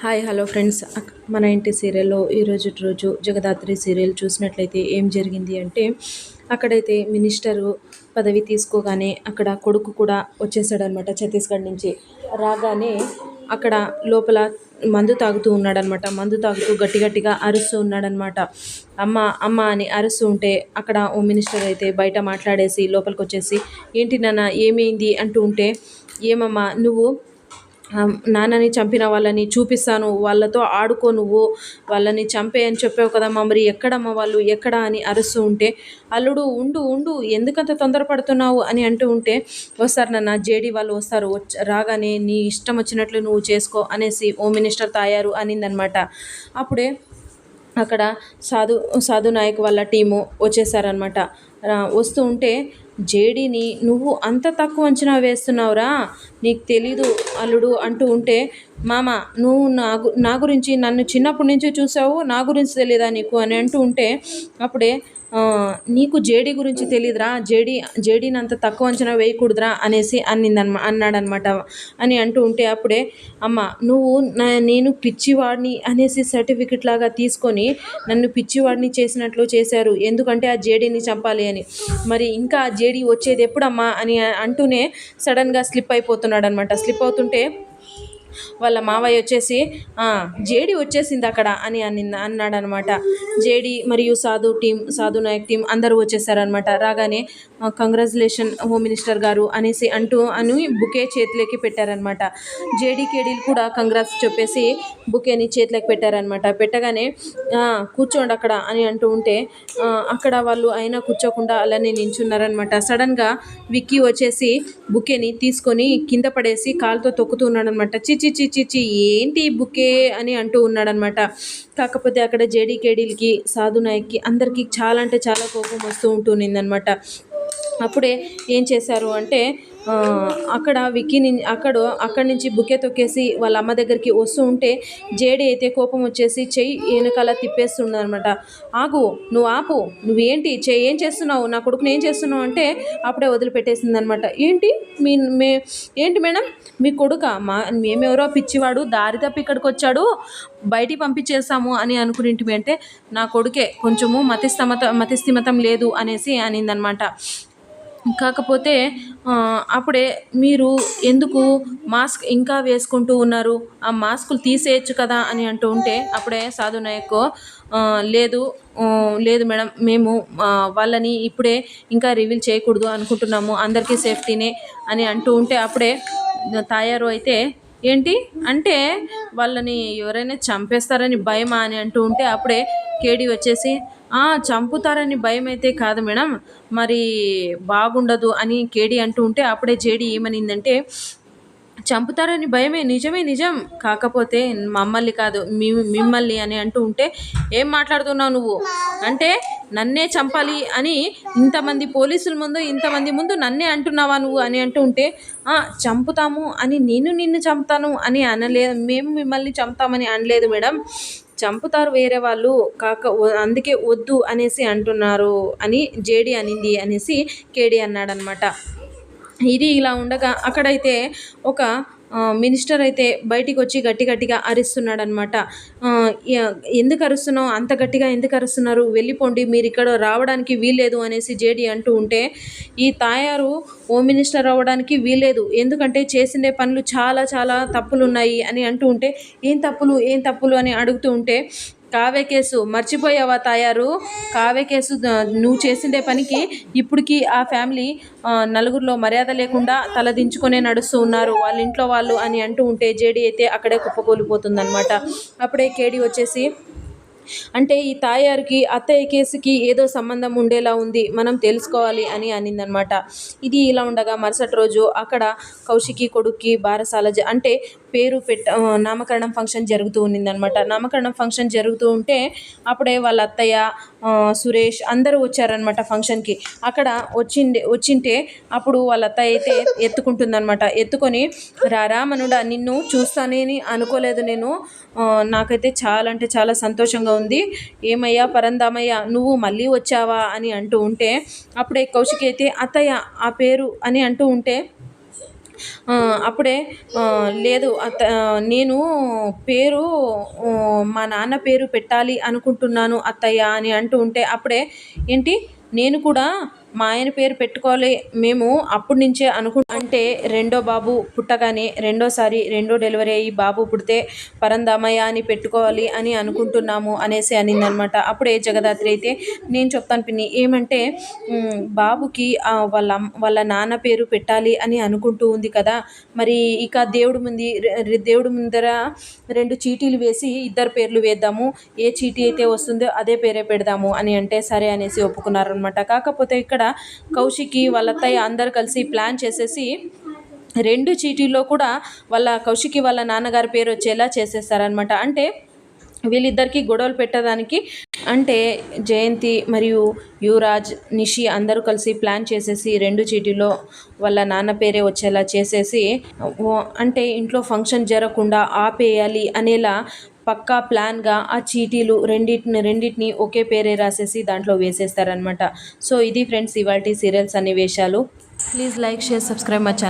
Hi hello friends. మన ఇంటి సీరియల్లో ఈరోజు రోజు జగదాత్రి సీరియల్ చూసినట్లయితే ఏం జరిగింది అంటే అక్కడైతే మినిస్టరు పదవి తీసుకోగానే అక్కడ కొడుకు కూడా వచ్చేసాడనమాట ఛత్తీస్గఢ్ నుంచి. రాగానే అక్కడ లోపల మందు తాగుతూ ఉన్నాడనమాట. మందు తాగుతూ గట్టి గట్టిగా అరుస్తూ ఉన్నాడనమాట. అమ్మ అమ్మ అని అరుస్తూ ఉంటే అక్కడ ఓ మినిస్టర్ అయితే బయట మాట్లాడేసి లోపలికి వచ్చేసి ఏంటి నాన్న ఏమైంది? అంటూ ఉంటే ఏమమ్మా నువ్వు నాన్నని చంపిన వాళ్ళని చూపిస్తాను వాళ్ళతో ఆడుకో నువ్వు వాళ్ళని చంపే అని చెప్పావు కదమ్మా మరి ఎక్కడమ్మా వాళ్ళు ఎక్కడ అని అరుస్తూ ఉంటే అల్లుడు ఉండు ఉండు ఎందుకంత తొందరపడుతున్నావు అని అంటూ ఉంటే వస్తారు నాన్న జేడీ వాళ్ళు వస్తారు రాగానే నీ ఇష్టం వచ్చినట్లు నువ్వు చేసుకో అనేసి ఓ మినిస్టర్ తాయారు అనిందనమాట. అప్పుడే అక్కడ సాధు సాధు నాయక్ వాళ్ళ టీము వచ్చేసారనమాట. వస్తూ ఉంటే జేడీని నువ్వు అంత తక్కువ అంచనా వేస్తున్నావురా నీకు తెలీదు అల్లుడు అంటూ ఉంటే మామ నువ్వు నా నా గురించి నన్ను చిన్నప్పటి నుంచి చూసావు నా గురించి తెలియదా నీకు? అని అంటూ ఉంటే అప్పుడే నీకు జేడీ గురించి తెలియదురా జేడి జేడీని అంత తక్కువ అంచనా వేయకూడదురా అనేసి అన్నిందనమా అన్నాడనమాట. అని అంటూ ఉంటే అప్పుడే అమ్మ నువ్వు నా నేను పిచ్చివాడిని అనేసి సర్టిఫికెట్ లాగా తీసుకొని నన్ను పిచ్చివాడిని చేసినట్లు చేశారు ఎందుకంటే ఆ జేడీని చంపాలి అని. మరి ఇంకా ఆ జేడీ వచ్చేది ఎప్పుడమ్మా? అని అంటూనే సడన్గా స్లిప్ అయిపోతున్నాడు. అనమాట స్లిప్ అవుతుంటే వాళ్ళ మావయ్య వచ్చేసి జేడి వచ్చేసింది అక్కడ అని అని అన్నాడు అనమాట జేడి మరియు సాధు టీం సాధు నాయక్ టీం అందరూ వచ్చేసారనమాట. రాగానే కంగ్రాచులేషన్ హోమ్ మినిస్టర్ గారు అనేసి అంటూ అని బుకే చేతిలోకి పెట్టారనమాట. జేడీ కేడీలు కూడా కంగ్రాస్ చెప్పేసి బుకేని చేతిలోకి పెట్టారనమాట. పెట్టగానే కూర్చోండి అక్కడ అని అంటూ ఉంటే అక్కడ వాళ్ళు అయినా కూర్చోకుండా అలానే నించున్నారనమాట. సడన్గా విక్కీ వచ్చేసి బుకేని తీసుకొని కింద పడేసి కాలుతో తొక్కుతున్నాడు అనమాట చిచి చి చి ఏంటి ఈ బుకే అని అంటూ ఉన్నాడనమాట కాకపోతే అక్కడ జేడీ కేడీలకి సాధు నాయక్కి అందరికీ చాలా అంటే చాలా కోపం వస్తూ ఉంటుందన్నమాట అప్పుడే ఏం చేశారు అంటే అక్కడ విక్కీ అక్కడ అక్కడి నుంచి బుకే తొక్కేసి వాళ్ళ అమ్మ దగ్గరికి వస్తూ ఉంటే జేడి అయితే కోపం వచ్చేసి చెయ్యి వెనకాల తిప్పేస్తుందనమాట ఆగు నువ్వు ఆపు నువ్వేంటి చెయ్యి ఏం చేస్తున్నావు నా కొడుకుని ఏం చేస్తున్నావు అంటే అప్పుడే వదిలిపెట్టేసింది అనమాట ఏంటి? మీ మే ఏంటి మేడం? మీ కొడుక? మా మేమెవరో పిచ్చివాడు దారి తప్పి ఇక్కడికి వచ్చాడు బయటికి పంపించేస్తాము అని అనుకునింటివి అంటే నా కొడుకే కొంచెము మతిస్థమత మతిస్థిమతం లేదు అనేసి అనిందనమాట కాకపోతే అప్పుడే మీరు ఎందుకు మాస్క్ ఇంకా వేసుకుంటూ ఉన్నారు? ఆ మాస్కులు తీసేయచ్చు కదా అని అంటూ ఉంటే అప్పుడే సాధు నాయక్ లేదు లేదు మేడం మేము వాళ్ళని ఇప్పుడే ఇంకా రివీల్ చేయకూడదు అనుకుంటున్నాము అందరికీ సేఫ్టీనే అని అంటూ ఉంటే అప్పుడే తాయారు అయితే ఏంటి? అంటే వాళ్ళని ఎవరైనా చంపేస్తారని భయమా అని అంటూ ఉంటే అప్పుడే కేడి వచ్చేసి "ఆ, చంపుతారని భయం అయితే కాదు మేడం. మరి బాగుండదు అని కేడి అంటూ ఉంటే అప్పుడే జేడి ఏమనిందంటే చంపుతారని భయమే నిజమే నిజం. కాకపోతే మమ్మల్ని కాదు మిమ్మల్ని అని అంటూ ఉంటే ఏం మాట్లాడుతున్నావు నువ్వు? అంటే నన్నే చంపాలి అని ఇంతమంది పోలీసుల ముందు ఇంతమంది ముందు నన్నే అంటున్నావా నువ్వు అని అంటూ ఉంటే చంపుతాము అని నేను నిన్ను చంపుతాను అని అనలేదు మేము మిమ్మల్ని చంపుతామని అనలేదు మేడం. చంపుతారు వేరే వాళ్ళు కాక అందుకే వద్దు అనేసి అంటున్నారు అని జేడి అనింది అనేసి కేడి అన్నాడనమాట ఇది ఇలా ఉండగా అక్కడైతే ఒక మినిస్టర్ అయితే బయటికి వచ్చి గట్టి గట్టిగా అరిస్తున్నాడనమాట ఎందుకు అరుస్తున్నావు? అంత గట్టిగా ఎందుకు అరుస్తున్నారు? వెళ్ళిపోండి మీరు ఇక్కడ రావడానికి వీల్లేదు అనేసి జేడి అంటూ ఉంటే ఈ తాయారు హోమ్ మినిస్టర్ అవ్వడానికి వీల్లేదు. ఎందుకంటే చేసిండే పనులు చాలా చాలా తప్పులు ఉన్నాయి అని అంటూ ఉంటే ఏం తప్పులు ఏం తప్పులు అని అడుగుతూ ఉంటే కావ్య కేసు. మర్చిపోయావా తయారు? కావ్య కేసు నువ్వు చేసిండే పనికి ఇప్పటికి ఆ ఫ్యామిలీ నలుగురిలో మర్యాద లేకుండా తలదించుకునే నడుస్తూ ఉన్నారు. వాళ్ళ ఇంట్లో వాళ్ళు అని అంటూ ఉంటే జేడి అయితే అక్కడే కుప్పకూలిపోతుందనమాట అప్పుడే కేడి వచ్చేసి అంటే ఈ తాయారికి అత్తయ్య కేసుకి ఏదో సంబంధం ఉండేలా ఉంది మనం తెలుసుకోవాలి అని అనిందనమాట. ఇది ఇలా ఉండగా మరుసటి రోజు అక్కడ కౌశికి కొడుక్కి బారసాల అంటే పేరు పెట్ట నామకరణం ఫంక్షన్ జరుగుతూ ఉన్నిందనమాట నామకరణం ఫంక్షన్ జరుగుతూ ఉంటే అప్పుడే వాళ్ళ అత్తయ్య సురేష్ అందరూ వచ్చారనమాట ఫంక్షన్కి. అక్కడ వచ్చిండే వచ్చింటే అప్పుడు వాళ్ళ అత్తయ్య అయితే ఎత్తుకుంటుందనమాట. ఎత్తుకొని రారా మనుడా నిన్ను చూస్తానని అనుకోలేదు నేను. నాకైతే చాలా అంటే చాలా సంతోషంగా ఉంది. ఏమయ్యా పరందామయ్య నువ్వు మళ్ళీ వచ్చావా అని అంటూ ఉంటే అప్పుడే కౌశిక్ అయితే అత్తయ్య ఆ పేరు అని అంటూ ఉంటే అప్పుడే లేదు అత నేను పేరు మా నాన్న పేరు పెట్టాలి అనుకుంటున్నాను అత్తయ్య అని అంటూ ఉంటే అప్పుడే ఏంటి? నేను కూడా మా ఆయన పేరు పెట్టుకోవాలి. మేము అప్పటి నుంచే అనుకు అంటే రెండో బాబు పుట్టగానే రెండోసారి రెండో డెలివరీ అయ్యి బాబు పుడితే పరందామయ్య అని పెట్టుకోవాలి అని అనుకుంటున్నాము అనేసి అనిందనమాట. అప్పుడే జగదాత్రి అయితే నేను చెప్తాను పిన్ని ఏమంటే బాబుకి వాళ్ళ వాళ్ళ నాన్న పేరు పెట్టాలి అని అనుకుంటూ ఉంది కదా. మరి ఇక దేవుడు ముందు దేవుడు ముందర రెండు చీటీలు వేసి ఇద్దరు పేర్లు వేద్దాము. ఏ చీటీ అయితే వస్తుందో అదే పేరే పెడదాము అని అంటే సరే అనేసి ఒప్పుకున్నారు. అనమాట కాకపోతే ఇక్కడ కౌశికి వాళ్ళ అత్తయ్య అందరు కలిసి ప్లాన్ చేసేసి రెండు చీటీల్లో కూడా వాళ్ళ కౌశికి వాళ్ళ నాన్నగారి పేరు వచ్చేలా చేసేస్తారనమాట అంటే వీళ్ళిద్దరికీ గొడవలు పెట్టడానికి అంటే జయంతి మరియు యువరాజ్ నిషి అందరూ కలిసి ప్లాన్ చేసేసి రెండు చీటీలో వాళ్ళ నాన్న పేరే వచ్చేలా చేసేసి అంటే ఇంట్లో ఫంక్షన్ జరగకుండా ఆపేయాలి అనేలా పక్కా ప్లాన్గా ఆ చీటీలు రెండింటిని రెండింటిని ఒకే పేరే రాసేసి దాంట్లో వేసేస్తారనమాట సో ఇది ఫ్రెండ్స్ ఇవాళ సీరియల్స్ సన్నివేశాలు please like share subscribe my channel